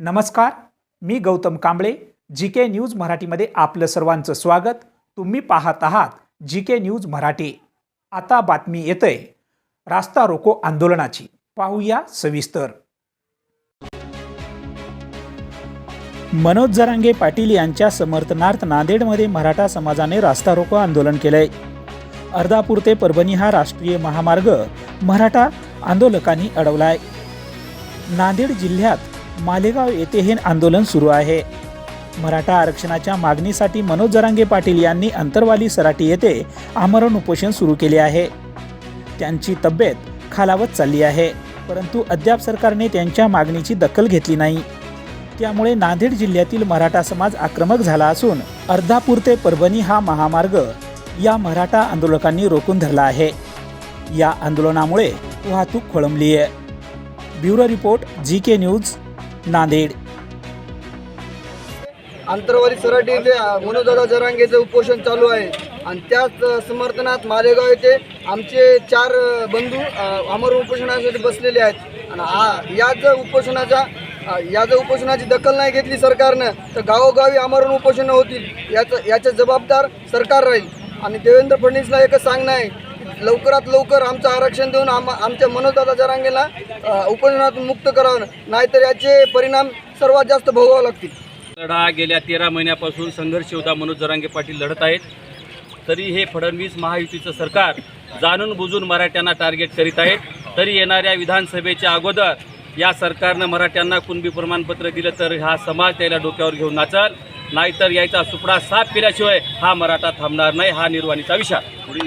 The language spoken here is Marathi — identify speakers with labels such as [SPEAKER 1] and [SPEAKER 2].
[SPEAKER 1] नमस्कार मी Gautam Kamble G K news मराठीमध्ये आपलं सर्वांचं स्वागत. तुम्ही पाहत आहात जी के न्यूज मराठी. आता बातमी येते रास्ता रोको आंदोलनाची. पाहूया सविस्तर. मनोज जरांगे पाटील यांच्या समर्थनार्थ नांदेडमध्ये मराठा समाजाने रास्ता रोको आंदोलन केलंय. अर्धापूर ते परभणी हा राष्ट्रीय महामार्ग मराठा आंदोलकांनी अडवलाय. नांदेड जिल्ह्यात मालेगाव येथे हे आंदोलन सुरू आहे. मराठा आरक्षणाच्या मागणीसाठी मनोज जरांगे पाटील यांनी अंतरवाली सराटी येथे आमरण उपोषण सुरू केले आहे. त्यांची तब्येत खालावत चालली आहे परंतु अद्याप सरकारने त्यांच्या मागणीची दखल घेतली नाही. त्यामुळे नांदेड जिल्ह्यातील मराठा समाज आक्रमक झाला असून अर्धापूर ते परभणी हा महामार्ग या मराठा आंदोलकांनी रोखून धरला आहे. या आंदोलनामुळे वाहतूक खोळंबली आहे bureau report G K news Nanded.
[SPEAKER 2] Antarwali Sarati येथे मनोदादा जरांगेचं उपोषण चालू आहे. आणि त्याच समर्थनात मालेगाव येथे आमचे चार बंधू अमर उपोषणासाठी बसलेले आहेत. आणि आ- याच उपोषणाच्या या जर उपोषणाची दखल नाही घेतली सरकारनं तर गावोगावी आमरण उपोषणं होतील. याचं याचे जबाबदार सरकार राहील. आणि देवेंद्र फडणवीसला एकच सांगणं आहे लवकरात लवकर आमचं आरक्षण देऊन आम आमच्या मनोदादा जरांगेला अ, मुक्त करावं नाहीतर याचे परिणाम सर्वात जास्त भोगावं लागतील.
[SPEAKER 3] लढा गेल्या तेरा महिन्यापासून संघर्ष योद्धा मनोज जरांगे पाटील लढत आहेत. तरी हे फडणवीस महायुतीचं सरकार जाणून बुजून मराठ्यांना टार्गेट करीत आहेत. तरी येणाऱ्या विधानसभेच्या अगोदर या सरकारनं मराठ्यांना कुणबी प्रमाणपत्र दिलं तर हा समाज त्याला डोक्यावर घेऊन नाचल. नाहीतर यायचा सुपडा साफ केल्याशिवाय हा मराठा थांबणार नाही हा निर्वाणीचा विषय